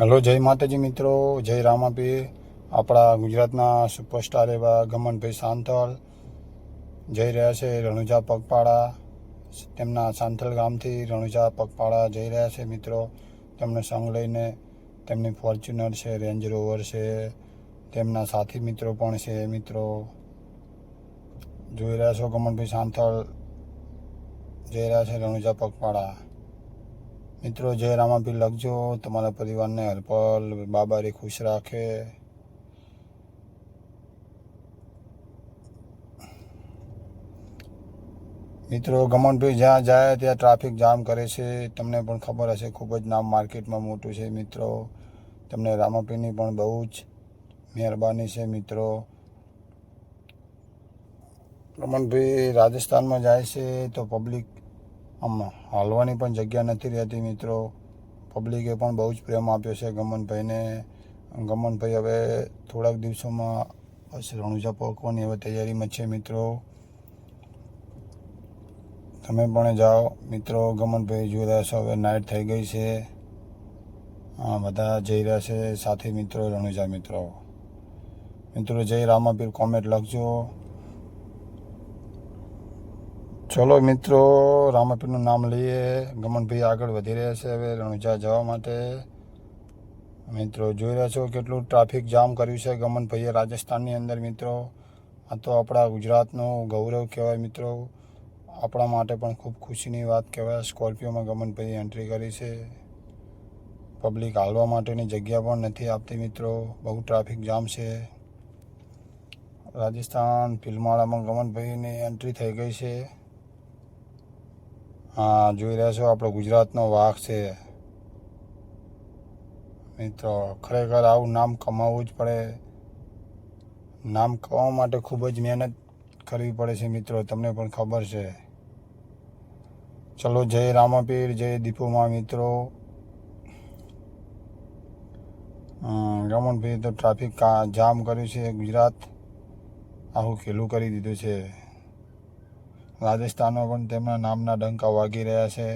Hello, જય માતાજી મિત્રો, જય રામાપીર. આપણા ગુજરાતના સુપરસ્ટાર એવા ગમનભાઈ સાંથળ જઈ રહ્યા છે રણુજા પગપાળા. તેમના સાંથલ ગામથી રણુજા પગપાળા જઈ રહ્યા છે મિત્રો. તેમને સંગ લઈને તેમની ફોર્ચ્યુનર છે, રેન્જ રોવર છે. તેમના સાથી મિત્રો પણ છે મિત્રો. જોઈ રહ્યા છો ગમનભાઈ સાંથળ જઈ રહ્યા છે રણુજા પગપાળા. મિત્રો, જય રામાપીર લખજો. તમારા પરિવારને હરપલ બાબારી ખુશ રાખે. મિત્રો ગમનભાઈ જ્યાં જાય, ત્યાં ટ્રાફિક જામ કરે છે. તમને પણ ખબર હશે, ખૂબ જ નામ માર્કેટમાં મોટું છે, મિત્રો. તમને રામાપીની પણ બહુ જ મહેરબાની છે, મિત્રો. રમણભાઈ રાજસ્થાનમાં જાય છે, તો પબ્લિક આમ હાલવાની પણ જગ્યા નથી રહેતી મિત્રો. પબ્લિકે પણ બહુ જ પ્રેમ આપ્યો છે ગમનભાઈને. ગમનભાઈ હવે થોડાક દિવસોમાં બસ રણુજા પહોંચવાની હવે તૈયારીમાં છે મિત્રો. તમે પણ જાઓ. મિત્રો, ગમનભાઈ જોઈ રહ્યા છો, હવે નાઇટ થઈ ગઈ છે. હા, બધા જઈ રહ્યા છે સાથી મિત્રો, રણુજા મિત્રો. મિત્રો, જય રામાપીર કોમેન્ટ લખજો. ચલો મિત્રો, રામાપીરનું નામ લઈએ. ગમનભાઈ આગળ વધી રહ્યા છે હવે રણુજા જવા માટે. મિત્રો, જોઈ રહ્યા છો કેટલું ટ્રાફિક જામ કર્યું છે ગમનભાઈએ રાજસ્થાનની અંદર, મિત્રો. આ તો આપણા ગુજરાતનું ગૌરવ કહેવાય, મિત્રો. આપણા માટે પણ ખૂબ ખુશીની વાત કહેવાય. સ્કોર્પિયોમાં ગમનભાઈએ એન્ટ્રી કરી છે. પબ્લિક હાલવા માટેની જગ્યા પણ નથી આપતી, મિત્રો. બહુ ટ્રાફિક જામ છે. રાજસ્થાન ભીલમાળામાં ગમનભાઈની એન્ટ્રી થઈ ગઈ છે. હા, જોઈ રહ્યા છો, આપણો ગુજરાતનો વાઘ છે. મિત્રો, ખરેખર આવું નામ કમાવવું જ પડે. નામ કમાવા માટે ખૂબ જ મહેનત કરવી પડે છે મિત્રો, તમને પણ ખબર છે. ચલો, જય રામાપીર, જય દીપુમા મિત્રો. રમણભાઈ તો ટ્રાફિક જામ કર્યું છે ગુજરાત. આખું ખેલું કરી દીધું છે. રાજસ્થાનમાં પણ તેમના નામના ડંકા વાગી રહ્યા છે.